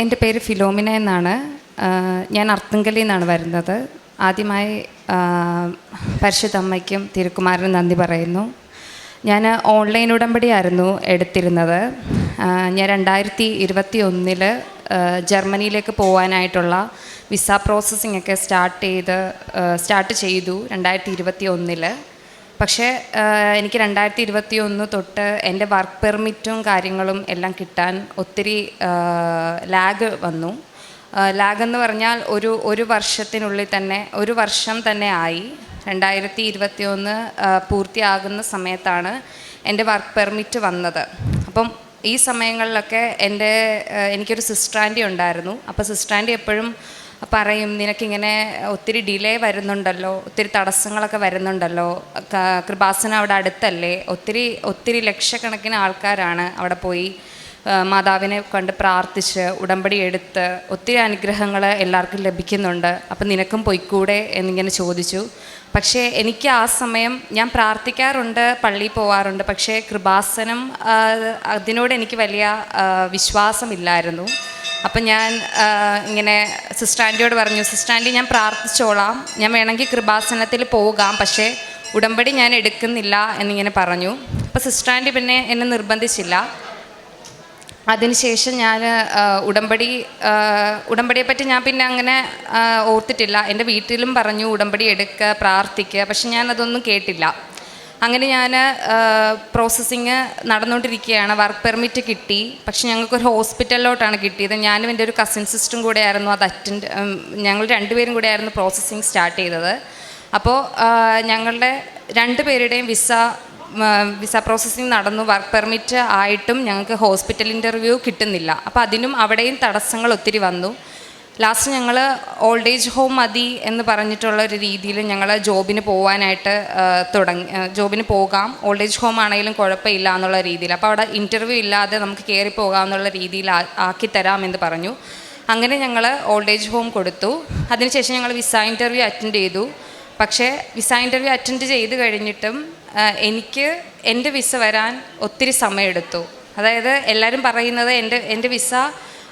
എന്റെ പേര് ഫിലോമിന എന്നാണ്. ഞാൻ അർത്തുങ്കലിൽ നിന്നാണ് വരുന്നത്. ആദ്യമായി പരിശുദ്ധമ്മയ്ക്കും തിരുക്കുമാരനും നന്ദി പറയുന്നു. ഞാൻ ഓൺലൈൻ ഉടമ്പടിയായിരുന്നു എടുത്തിരുന്നത്. ഞാൻ രണ്ടായിരത്തി ഇരുപത്തി ഒന്നിൽ ജർമ്മനിയിലേക്ക് പോകാനായിട്ടുള്ള വിസ പ്രോസസ്സിംഗ് ഒക്കെ സ്റ്റാർട്ട് ചെയ്ത് സ്റ്റാർട്ട് ചെയ്തു രണ്ടായിരത്തി ഇരുപത്തി ഒന്നിൽ പക്ഷേ എനിക്ക് രണ്ടായിരത്തി ഇരുപത്തി ഒന്ന് തൊട്ട് എന്റെ വർക്ക് പെർമിറ്റും കാര്യങ്ങളും എല്ലാം കിട്ടാൻ ഒത്തിരി ലാഗ് വന്നു. ലാഗ് എന്ന് പറഞ്ഞാൽ ഒരു ഒരു വർഷത്തിനുള്ളിൽ തന്നെ ഒരു വർഷം തന്നെ ആയി. രണ്ടായിരത്തി ഇരുപത്തി ഒന്ന് പൂർത്തിയാകുന്ന സമയത്താണ് എന്റെ വർക്ക് പെർമിറ്റ് വന്നത്. അപ്പം ഈ സമയങ്ങളിലൊക്കെ എന്റെ എനിക്കൊരു സിസ്റ്ററാന്റി ഉണ്ടായിരുന്നു. അപ്പോൾ സിസ്റ്ററാന്റി എപ്പോഴും പറയും നിനക്കിങ്ങനെ ഒത്തിരി ഡിലേ വരുന്നുണ്ടല്ലോ ഒത്തിരി തടസ്സങ്ങളൊക്കെ വരുന്നുണ്ടല്ലോ കൃപാസന അവിടെ അടുത്തല്ലേ? ഒത്തിരി ഒത്തിരി ലക്ഷക്കണക്കിന് ആൾക്കാരാണ് അവിടെ പോയി മാതാവിനെ കണ്ട് പ്രാർത്ഥിച്ച് ഉടമ്പടി എടുത്ത് ഒത്തിരി അനുഗ്രഹങ്ങൾ എല്ലാവർക്കും ലഭിക്കുന്നുണ്ട്. അപ്പം നിനക്കും പൊയ്ക്കൂടെ എന്നിങ്ങനെ ചോദിച്ചു. പക്ഷേ എനിക്ക് ആ സമയം ഞാൻ പ്രാർത്ഥിക്കാറുണ്ട് പള്ളിയിൽ പോവാറുണ്ട്. പക്ഷേ കൃപാസനം അതിനോട് എനിക്ക് വലിയ വിശ്വാസമില്ലായിരുന്നു. അപ്പം ഞാൻ ഇങ്ങനെ സിസ്റ്റർ ആന്റിയോട് പറഞ്ഞു സിസ്റ്റർ ആന്റി ഞാൻ പ്രാർത്ഥിച്ചോളാം. ഞാൻ വേണമെങ്കിൽ കൃപാസനത്തിൽ പോകാം പക്ഷേ ഉടമ്പടി ഞാൻ എടുക്കുന്നില്ല എന്നിങ്ങനെ പറഞ്ഞു. അപ്പോൾ സിസ്റ്റർ ആന്റി പിന്നെ എന്നെ നിർബന്ധിച്ചില്ല. അതിനുശേഷം ഞാൻ ഉടമ്പടി ഉടമ്പടിയെപ്പറ്റി ഉടമ്പടിയെ പറ്റി ഞാൻ പിന്നെ അങ്ങനെ ഓർത്തിട്ടില്ല. എന്റെ വീട്ടിലും പറഞ്ഞു ഉടമ്പടി എടുക്കുക പ്രാർത്ഥിക്കുക പക്ഷെ ഞാൻ അതൊന്നും കേട്ടില്ല. അങ്ങനെ ഞാൻ പ്രോസസ്സിങ് നടന്നുകൊണ്ടിരിക്കുകയാണ് വർക്ക് പെർമിറ്റ് കിട്ടി. പക്ഷെ ഞങ്ങൾക്കൊരു ഹോസ്പിറ്റലിലോട്ടാണ് കിട്ടിയത്. ഞാനും എന്റെ ഒരു കസിൻ സിസ്റ്ററും കൂടെ ആയിരുന്നു അത് അറ്റൻഡ് ഞങ്ങൾ രണ്ടുപേരും കൂടെ ആയിരുന്നു പ്രോസസ്സിങ് സ്റ്റാർട്ട് ചെയ്തത്. അപ്പോൾ ഞങ്ങളുടെ രണ്ട് പേരുടെയും വിസ വിസ പ്രോസസ്സിങ് നടന്നു. വർക്ക് പെർമിറ്റ് ആയിട്ടും ഞങ്ങൾക്ക് ഹോസ്പിറ്റൽ ഇന്റർവ്യൂ കിട്ടുന്നില്ല. അപ്പോൾ അതിനും അവിടെയും തടസ്സങ്ങൾ ഒത്തിരി വന്നു. ലാസ്റ്റ് ഞങ്ങൾ ഓൾഡ് ഏജ് ഹോം മതി എന്ന് പറഞ്ഞിട്ടുള്ള ഒരു രീതിയിൽ ഞങ്ങൾ ജോബിന് പോകാനായിട്ട് തുടങ്ങി ജോബിന് പോകാം. ഓൾഡ് ഏജ് ഹോം ആണെങ്കിലും കുഴപ്പമില്ല എന്നുള്ള രീതിയിൽ. അപ്പോൾ അവിടെ ഇന്റർവ്യൂ ഇല്ലാതെ നമുക്ക് കയറി പോകാം എന്നുള്ള രീതിയിൽ ആക്കി തരാമെന്ന് പറഞ്ഞു. അങ്ങനെ ഞങ്ങൾ ഓൾഡ് ഏജ് ഹോം കൊടുത്തു. അതിനുശേഷം ഞങ്ങൾ വിസ ഇന്റർവ്യൂ അറ്റൻഡ് ചെയ്തു. പക്ഷേ വിസ ഇന്റർവ്യൂ അറ്റൻഡ് ചെയ്ത് കഴിഞ്ഞിട്ടും എനിക്ക് എന്റെ വിസ വരാൻ ഒത്തിരി സമയമെടുത്തു. അതായത് എല്ലാവരും പറയുന്നത് എന്റെ എന്റെ വിസ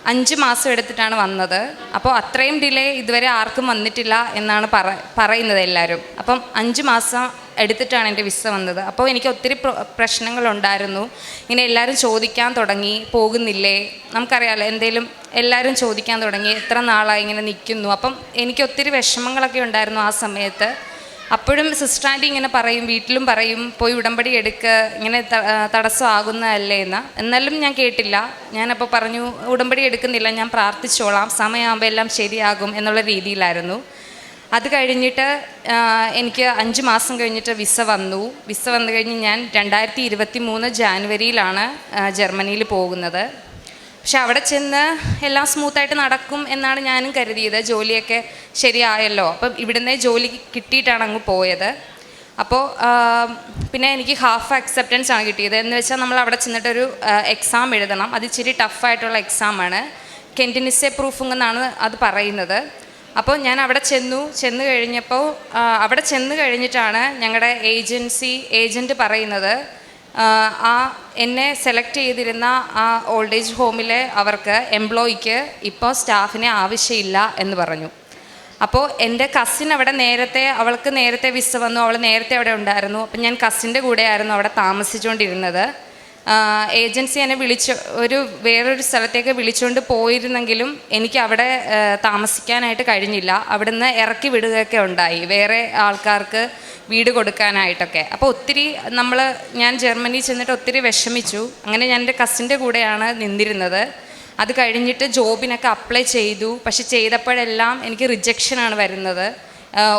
അഞ്ച് മാസം എടുത്തിട്ടാണ് വന്നത്. അപ്പോൾ അത്രയും ഡിലേ ഇതുവരെ ആർക്കും വന്നിട്ടില്ല എന്നാണ് പറ പറയുന്നത് എല്ലാവരും അപ്പം അഞ്ച് മാസം എടുത്തിട്ടാണ് എന്റെ വിസ വന്നത്. അപ്പോൾ എനിക്ക് ഒത്തിരി പ്ര- പ്രശ്നങ്ങളുണ്ടായിരുന്നു. ഇങ്ങനെ എല്ലാവരും ചോദിക്കാൻ തുടങ്ങി പോകുന്നില്ലേ? നമുക്കറിയാമല്ലോ എന്തെങ്കിലും എല്ലാവരും ചോദിക്കാൻ തുടങ്ങി എത്ര നാളായി ഇങ്ങനെ നിൽക്കുന്നു. അപ്പം എനിക്ക് ഒത്തിരി വിഷമങ്ങളൊക്കെ ഉണ്ടായിരുന്നു ആ സമയത്ത്. അപ്പോഴും സിസ്റ്റർ ആന്റി ഇങ്ങനെ പറയും വീട്ടിലും പറയും പോയി ഉടമ്പടി എടുക്കുക ഇങ്ങനെ തടസ്സമാകുന്നതല്ലേ എന്ന്. എന്നാലും ഞാൻ കേട്ടില്ല. ഞാനപ്പോൾ പറഞ്ഞു ഉടമ്പടി എടുക്കുന്നില്ല ഞാൻ പ്രാർത്ഥിച്ചോളാം സമയമാകുമ്പോൾ എല്ലാം ശരിയാകും എന്നുള്ള രീതിയിലായിരുന്നു. അത് കഴിഞ്ഞിട്ട് എനിക്ക് അഞ്ച് മാസം കഴിഞ്ഞിട്ട് വിസ വന്നു. വിസ വന്നു കഴിഞ്ഞ് ഞാൻ രണ്ടായിരത്തി ഇരുപത്തി മൂന്ന് ജാനുവരിയിലാണ് ജർമ്മനിയിൽ പോകുന്നത്. പക്ഷെ അവിടെ ചെന്ന് എല്ലാം സ്മൂത്തായിട്ട് നടക്കും എന്നാണ് ഞാനും കരുതിയത്. ജോലിയൊക്കെ ശരിയായല്ലോ. അപ്പം ഇവിടുന്ന് ജോലി കിട്ടിയിട്ടാണ് അങ്ങ് പോയത്. അപ്പോൾ പിന്നെ എനിക്ക് ഹാഫ് അക്സെപ്റ്റൻസ് ആണ് കിട്ടിയത്. എന്ന് വെച്ചാൽ നമ്മൾ അവിടെ ചെന്നിട്ടൊരു എക്സാം എഴുതണം. അത് ഇച്ചിരി ടഫായിട്ടുള്ള എക്സാമാണ് കെന്റിനിസെ പ്രൂഫിംഗ് എന്നാണ് അത് പറയുന്നത്. അപ്പോൾ ഞാൻ അവിടെ ചെന്നു. ചെന്ന് കഴിഞ്ഞപ്പോൾ അവിടെ ചെന്ന് കഴിഞ്ഞിട്ടാണ് ഞങ്ങളുടെ ഏജൻസി ഏജന്റ് പറയുന്നത്. ആ എന്നെ സെലക്ട് ചെയ്തിരുന്ന ആ ഓൾഡ് ഏജ് ഹോമിലെ അവർക്ക് എംപ്ലോയിക്ക് ഇപ്പോൾ സ്റ്റാഫിനെ ആവശ്യമില്ല എന്ന് പറഞ്ഞു. അപ്പോൾ എന്റെ കസിൻ അവിടെ നേരത്തെ അവൾക്ക് നേരത്തെ വിസ വന്നു അവൾ നേരത്തെ അവിടെ ഉണ്ടായിരുന്നു. അപ്പം ഞാൻ കസിന്റെ കൂടെയായിരുന്നു അവിടെ താമസിച്ചുകൊണ്ടിരുന്നത്. ഏജൻസി എന്നെ വിളിച്ച് ഒരു വേറൊരു സ്ഥലത്തേക്ക് വിളിച്ചുകൊണ്ട് പോയിരുന്നെങ്കിലും എനിക്ക് അവിടെ താമസിക്കാനായിട്ട് കഴിഞ്ഞില്ല. അവിടുന്ന് ഇറക്കി വിടുകയൊക്കെ ഉണ്ടായി. വേറെ ആൾക്കാർക്ക് വീട് കൊടുക്കാനായിട്ടൊക്കെ. അപ്പോൾ ഒത്തിരി നമ്മൾ ഞാൻ ജർമ്മനി ചെന്നിട്ട് ഒത്തിരി വിഷമിച്ചു. അങ്ങനെ ഞാൻ എന്റെ കസിന്റെ കൂടെയാണ് നിന്നിരുന്നത്. അത് കഴിഞ്ഞിട്ട് ജോബിനൊക്കെ അപ്ലൈ ചെയ്തു. പക്ഷെ ചെയ്തപ്പോഴെല്ലാം എനിക്ക് റിജക്ഷനാണ് വരുന്നത്.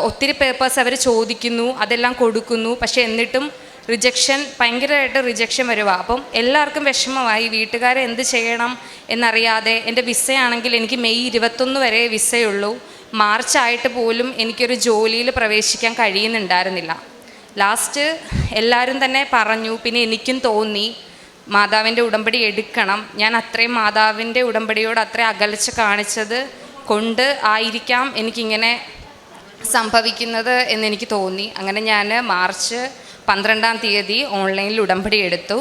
ഒത്തിരി പേപ്പേഴ്സ് അവർ ചോദിക്കുന്നു അതെല്ലാം കൊടുക്കുന്നു. പക്ഷെ എന്നിട്ടും റിജക്ഷൻ ഭയങ്കരമായിട്ട് റിജക്ഷൻ വരുക അപ്പം എല്ലാവർക്കും വിഷമമായി വീട്ടുകാരെ എന്ത് ചെയ്യണം എന്നറിയാതെ എന്റെ വിസയാണെങ്കിൽ എനിക്ക് മെയ് ഇരുപത്തൊന്ന് വരെ വിസയുള്ളൂ. മാർച്ച് ആയിട്ട് പോലും എനിക്കൊരു ജോലിയിൽ പ്രവേശിക്കാൻ കഴിയുന്നുണ്ടായിരുന്നില്ല. ലാസ്റ്റ് എല്ലാവരും തന്നെ പറഞ്ഞു പിന്നെ എനിക്കും തോന്നി മാതാവിന്റെ ഉടമ്പടി എടുക്കണം. ഞാൻ അത്രയും മാതാവിന്റെ ഉടമ്പടിയോട് അത്രയും അകൽച്ച കാണിച്ചത് കൊണ്ട് ആയിരിക്കാം എനിക്കിങ്ങനെ സംഭവിക്കുന്നത് എന്നെനിക്ക് തോന്നി. അങ്ങനെ ഞാൻ മാർച്ച് പന്ത്രണ്ടാം തീയതി ഓൺലൈനിൽ ഉടമ്പടി എടുത്തു.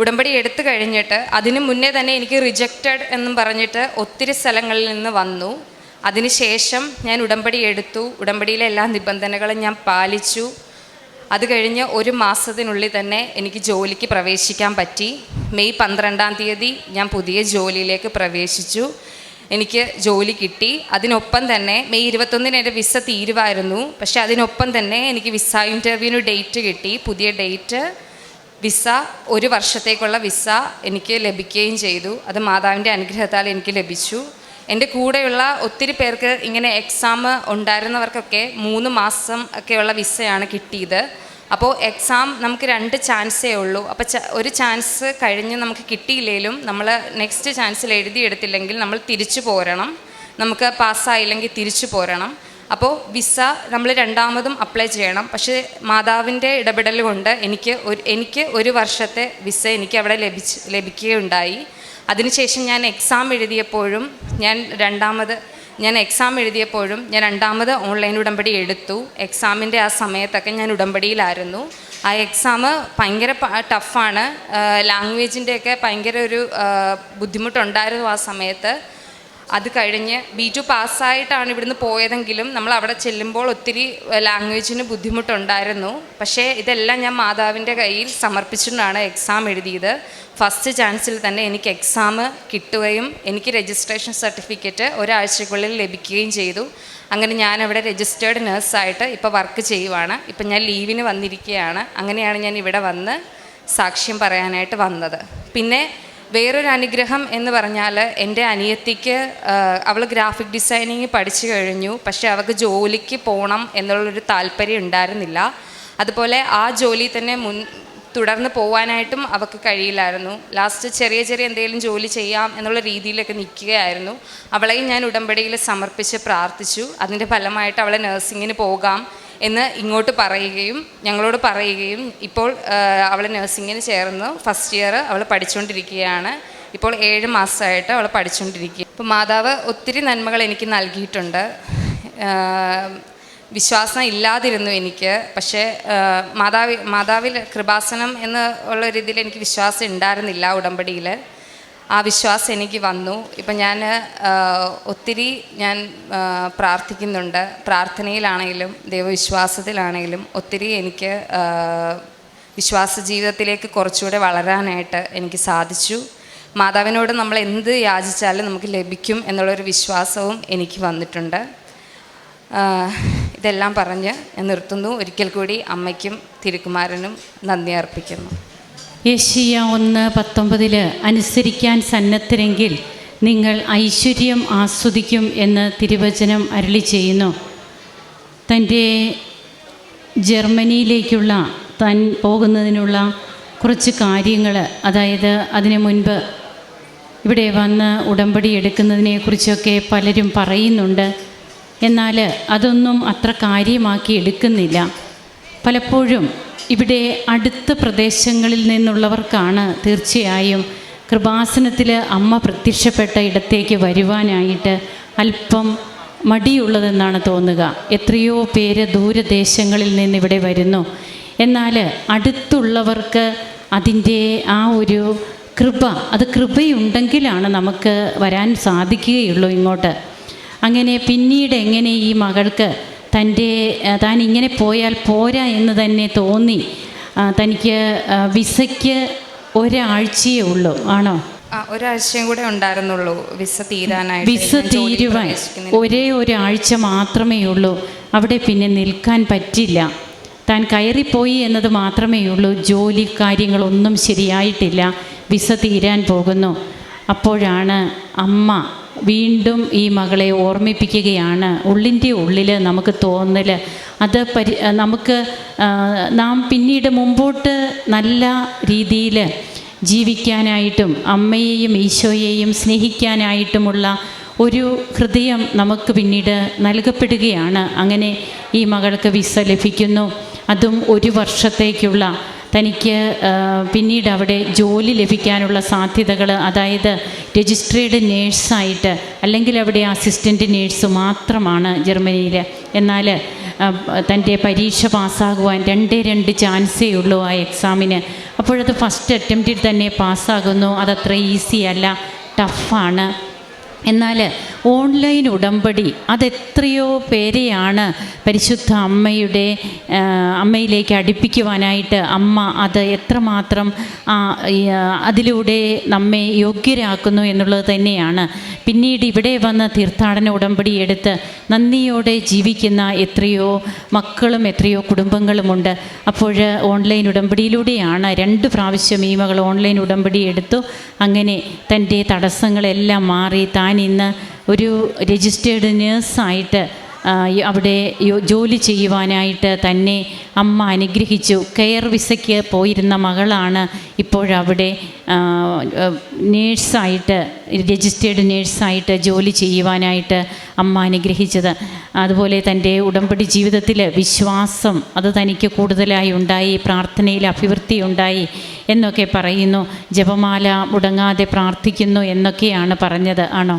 ഉടമ്പടി എടുത്തു കഴിഞ്ഞിട്ട് അതിന് മുന്നേ തന്നെ എനിക്ക് റിജക്റ്റഡ് എന്നും പറഞ്ഞിട്ട് ഒത്തിരി സ്ഥലങ്ങളിൽ നിന്ന് വന്നു. അതിനുശേഷം ഞാൻ ഉടമ്പടി എടുത്തു. ഉടമ്പടിയിലെ എല്ലാ നിബന്ധനകളും ഞാൻ പാലിച്ചു. അത് കഴിഞ്ഞ് ഒരു മാസത്തിനുള്ളിൽ തന്നെ എനിക്ക് ജോലിക്ക് പ്രവേശിക്കാൻ പറ്റി. മെയ് പന്ത്രണ്ടാം തീയതി ഞാൻ പുതിയ ജോലിയിലേക്ക് പ്രവേശിച്ചു. എനിക്ക് ജോലി കിട്ടി. അതിനൊപ്പം തന്നെ മെയ് ഇരുപത്തൊന്നിന് എന്റെ വിസ തീരുമായിരുന്നു പക്ഷേ അതിനൊപ്പം തന്നെ എനിക്ക് വിസ ഇന്റർവ്യൂവിന് ഡേറ്റ് കിട്ടി. പുതിയ ഡേറ്റ് വിസ ഒരു വർഷത്തേക്കുള്ള വിസ എനിക്ക് ലഭിക്കുകയും ചെയ്തു. അത് മാതാവിന്റെ അനുഗ്രഹത്താൽ എനിക്ക് ലഭിച്ചു. എന്റെ കൂടെയുള്ള ഒത്തിരി പേർക്ക് ഇങ്ങനെ എക്സാം ഉണ്ടായിരുന്നവർക്കൊക്കെ മൂന്ന് മാസം ഒക്കെയുള്ള വിസയാണ് കിട്ടിയത്. അപ്പോൾ എക്സാം നമുക്ക് രണ്ട് ചാൻസേ ഉള്ളൂ. അപ്പോൾ ഒരു ചാൻസ് കഴിഞ്ഞ് നമുക്ക് കിട്ടിയില്ലെങ്കിലും നമ്മൾ നെക്സ്റ്റ് ചാൻസിൽ എഴുതിയെടുത്തില്ലെങ്കിൽ നമ്മൾ തിരിച്ചു പോരണം. നമുക്ക് പാസ്സായില്ലെങ്കിൽ തിരിച്ചു പോരണം. അപ്പോൾ വിസ നമ്മൾ രണ്ടാമതും അപ്ലൈ ചെയ്യണം. പക്ഷേ മാതാവിന്റെ ഇടപെടൽ കൊണ്ട് എനിക്ക് ഒരു എനിക്ക് ഒരു വർഷത്തെ വിസ എനിക്ക് അവിടെ ലഭിച്ച് ലഭിക്കുകയുണ്ടായി. അതിനുശേഷം ഞാൻ എക്സാം എഴുതിയപ്പോഴും ഞാൻ രണ്ടാമത് ഞാൻ എക്സാം എഴുതിയപ്പോഴും ഞാൻ രണ്ടാമത് ഓൺലൈൻ ഉടമ്പടി എടുത്തു. എക്സാമിന്റെ ആ സമയത്തൊക്കെ ഞാൻ ഉടമ്പടിയിലായിരുന്നു. ആ എക്സാം ഭയങ്കര ടഫാണ് ലാംഗ്വേജിന്റെയൊക്കെ ഭയങ്കര ഒരു ബുദ്ധിമുട്ടുണ്ടായിരുന്നു ആ സമയത്ത്. അത് കഴിഞ്ഞ് ബി ടു പാസ്സായിട്ടാണ് ഇവിടുന്ന് പോയതെങ്കിലും നമ്മൾ അവിടെ ചെല്ലുമ്പോൾ ഒത്തിരി ലാംഗ്വേജിന് ബുദ്ധിമുട്ടുണ്ടായിരുന്നു. പക്ഷേ ഇതെല്ലാം ഞാൻ മാതാവിന്റെ കയ്യിൽ സമർപ്പിച്ചിട്ടാണ് എക്സാം എഴുതിയത്. ഫസ്റ്റ് ചാൻസിൽ തന്നെ എനിക്ക് എക്സാം കിട്ടുകയും എനിക്ക് രജിസ്ട്രേഷൻ സർട്ടിഫിക്കറ്റ് ഒരാഴ്ചക്കുള്ളിൽ ലഭിക്കുകയും ചെയ്തു. അങ്ങനെ ഞാൻ അവിടെ രജിസ്റ്റേർഡ് നേഴ്സായിട്ട് ഇപ്പോൾ വർക്ക് ചെയ്യുവാണ്. ഇപ്പം ഞാൻ ലീവിന് വന്നിരിക്കുകയാണ്. അങ്ങനെയാണ് ഞാൻ ഇവിടെ വന്ന് സാക്ഷ്യം പറയാനായിട്ട് വന്നത്. പിന്നെ വേറൊരു അനുഗ്രഹം എന്ന് പറഞ്ഞാൽ എന്റെ അനിയത്തിക്ക് അവൾ ഗ്രാഫിക് ഡിസൈനിങ് പഠിച്ചു കഴിഞ്ഞു. പക്ഷേ അവൾക്ക് ജോലിക്ക് പോകണം എന്നുള്ളൊരു താല്പര്യം ഉണ്ടായിരുന്നില്ല. അതുപോലെ ആ ജോലി തന്നെ മുൻ തുടർന്ന് പോകാനായിട്ടും അവൾക്ക് കഴിയില്ലായിരുന്നു. ലാസ്റ്റ് ചെറിയ ചെറിയ എന്തെങ്കിലും ജോലി ചെയ്യാം എന്നുള്ള രീതിയിലൊക്കെ നിൽക്കുകയായിരുന്നു. അവളെയും ഞാൻ ഉടമ്പടിയിൽ സമർപ്പിച്ച് പ്രാർത്ഥിച്ചു. അതിന്റെ ഫലമായിട്ട് അവളെ നഴ്സിങ്ങിന് പോകാം. എന്ന് ഇങ്ങോട്ട് പറയുകയും ഞങ്ങളോട് പറയുകയും ഇപ്പോൾ അവൾ നഴ്സിങ്ങിന് ചേർന്ന്. ഫസ്റ്റ് ഇയർ അവൾ പഠിച്ചുകൊണ്ടിരിക്കുകയാണ് ഇപ്പോൾ ഏഴ് മാസമായിട്ട് അവൾ പഠിച്ചുകൊണ്ടിരിക്കുക ഇപ്പോൾ മാതാവ് ഒത്തിരി നന്മകൾ എനിക്ക് നൽകിയിട്ടുണ്ട്. വിശ്വാസം ഇല്ലാതിരുന്നു എനിക്ക്. പക്ഷേ മാതാവി മാതാവിൽ കൃപാസനം എന്ന് ഉള്ള രീതിയിൽ എനിക്ക് വിശ്വാസം ഉണ്ടായിരുന്നില്ല ഉടമ്പടിയിൽ. ആ വിശ്വാസം എനിക്ക് വന്നു. ഇപ്പം ഞാൻ ഒത്തിരി ഞാൻ പ്രാർത്ഥിക്കുന്നുണ്ട്. പ്രാർത്ഥനയിലാണെങ്കിലും ദൈവവിശ്വാസത്തിലാണെങ്കിലും ഒത്തിരി എനിക്ക് വിശ്വാസ ജീവിതത്തിലേക്ക് കുറച്ചുകൂടെ വളരാനായിട്ട് എനിക്ക് സാധിച്ചു. മാതാവിനോട് നമ്മൾ എന്ത് യാചിച്ചാലും നമുക്ക് ലഭിക്കും എന്നുള്ളൊരു വിശ്വാസവും എനിക്ക് വന്നിട്ടുണ്ട്. ഇതെല്ലാം പറഞ്ഞ് ഞാൻ നിർത്തുന്നു. ഒരിക്കൽ കൂടി അമ്മയ്ക്കും തിരുക്കുമാരനും നന്ദി അർപ്പിക്കുന്നു. യേശയ്യ ഒന്ന് പത്തൊമ്പതിൽ അനുസരിക്കാൻ സന്നദ്ധരെങ്കിൽ നിങ്ങൾ ഐശ്വര്യം ആസ്വദിക്കും എന്ന് തിരുവചനം അരുളി ചെയ്യുന്നു. തന്റെ ജർമ്മനിയിലേക്കുള്ള തൻ പോകുന്നതിനുള്ള കുറച്ച് കാര്യങ്ങൾ അതായത് അതിനു മുൻപ് ഇവിടെ വന്ന് ഉടമ്പടി എടുക്കുന്നതിനെക്കുറിച്ചൊക്കെ പലരും പറയുന്നുണ്ട്. എന്നാൽ അതൊന്നും അത്ര കാര്യമാക്കി എടുക്കുന്നില്ല. പലപ്പോഴും ഇവിടെ അടുത്ത പ്രദേശങ്ങളിൽ നിന്നുള്ളവർക്കാണ് തീർച്ചയായും കൃപാസനത്തിൽ അമ്മ പ്രത്യക്ഷപ്പെട്ട ഇടത്തേക്ക് വരുവാനായിട്ട് അല്പം മടിയുള്ളതെന്നാണ് തോന്നുക. എത്രയോ പേര് ദൂരദേശങ്ങളിൽ നിന്ന് ഇവിടെ വരുന്നു. എന്നാൽ അടുത്തുള്ളവർക്ക് അതിന്റെ ആ ഒരു കൃപ അത് കൃപയുണ്ടെങ്കിലാണ് നമുക്ക് വരാൻ സാധിക്കുകയുള്ളൂ ഇങ്ങോട്ട്. അങ്ങനെ പിന്നീട് എങ്ങനെ ഈ മകൾക്ക് തന്റെ താൻ ഇങ്ങനെ പോയാൽ പോരാ എന്ന് തന്നെ തോന്നി. തനിക്ക് വിസയ്ക്ക് ഒരാഴ്ചയേ ഉള്ളൂ. ആണോ? ഒരാഴ്ചയും കൂടെ ഉണ്ടായിരുന്നുള്ളൂ വിസ തീരാനായിട്ട്. വിസ തീരുവാൻ ഒരേ ഒരാഴ്ച മാത്രമേ ഉള്ളൂ. അവിടെ പിന്നെ നിൽക്കാൻ പറ്റില്ല. താൻ കയറിപ്പോയി എന്നത് മാത്രമേ ഉള്ളൂ. ജോലി കാര്യങ്ങളൊന്നും ശരിയായിട്ടില്ല. വിസ തീരാൻ പോകുന്നു. അപ്പോഴാണ് അമ്മ വീണ്ടും ഈ മകളെ ഓർമ്മിപ്പിക്കുകയാണ്. ഉള്ളിന്റെ ഉള്ളിൽ നമുക്ക് തോന്നൽ അത് പരി നമുക്ക് നാം പിന്നീട് മുമ്പോട്ട് നല്ല രീതിയിൽ ജീവിക്കാനായിട്ടും അമ്മയെയും ഈശോയെയും സ്നേഹിക്കാനായിട്ടുമുള്ള ഒരു ഹൃദയം നമുക്ക് പിന്നീട് നൽകപ്പെടുകയാണ്. അങ്ങനെ ഈ മകൾക്ക് വിസ ലഭിക്കുന്നു. അതും ഒരു വർഷത്തേക്കുള്ള തനിക്ക് പിന്നീട് അവിടെ ജോലി ലഭിക്കാനുള്ള സാധ്യതകൾ അതായത് രജിസ്ട്രേഡ് നേഴ്സായിട്ട് അല്ലെങ്കിൽ അവിടെ അസിസ്റ്റന്റ് നേഴ്സ് മാത്രമാണ് ജർമ്മനിയിൽ എന്നാൽ തന്റെ പരീക്ഷ പാസ്സാകുവാൻ രണ്ടേ രണ്ട് ചാൻസേ ഉള്ളൂ ആ എക്സാമിന്. അപ്പോഴത് ഫസ്റ്റ് അറ്റംപ്റ്റിൽ തന്നെ പാസ്സാകുന്നു. അതത്ര ഈസി അല്ല. ടഫാണ്. എന്നാൽ ഓൺലൈൻ ഉടമ്പടി അതെത്രയോ പേരെയാണ് പരിശുദ്ധ അമ്മയുടെ അമ്മയിലേക്ക് അടുപ്പിക്കുവാനായിട്ട് അമ്മ അത് എത്രമാത്രം അതിലൂടെ നമ്മെ യോഗ്യരാക്കുന്നു എന്നുള്ളത് തന്നെയാണ്. പിന്നീട് ഇവിടെ വന്ന തീർത്ഥാടന ഉടമ്പടി എടുത്ത് നന്ദിയോടെ ജീവിക്കുന്ന എത്രയോ മക്കളും എത്രയോ കുടുംബങ്ങളുമുണ്ട്. അപ്പോൾ ഓൺലൈൻ ഉടമ്പടിയിലൂടെയാണ് രണ്ട് പ്രാവശ്യം ഈ മകൾ ഓൺലൈൻ ഉടമ്പടി എടുത്തു. അങ്ങനെ തന്റെ തടസ്സങ്ങളെല്ലാം മാറി താൻ ഇന്ന് ഒരു രജിസ്റ്റേർഡ് നേഴ്സായിട്ട് അവിടെ ജോലി ചെയ്യുവാനായിട്ട് തന്നെ അമ്മ അനുഗ്രഹിച്ചു. കെയർ വിസയ്ക്ക് പോയിരുന്ന മകളാണ് ഇപ്പോഴവിടെ നേഴ്സായിട്ട് രജിസ്റ്റേർഡ് നേഴ്സായിട്ട് ജോലി ചെയ്യുവാനായിട്ട് അമ്മ അനുഗ്രഹിച്ചത്. അതുപോലെ തന്റെ ഉടമ്പടി ജീവിതത്തിൽ വിശ്വാസം അത് തനിക്ക് കൂടുതലായി ഉണ്ടായി പ്രാർത്ഥനയിൽ അഭിവൃദ്ധി ഉണ്ടായി എന്നൊക്കെ പറയുന്നു. ജപമാല മുടങ്ങാതെ പ്രാർത്ഥിക്കുന്നു എന്നൊക്കെയാണ് പറഞ്ഞത് ആണോ?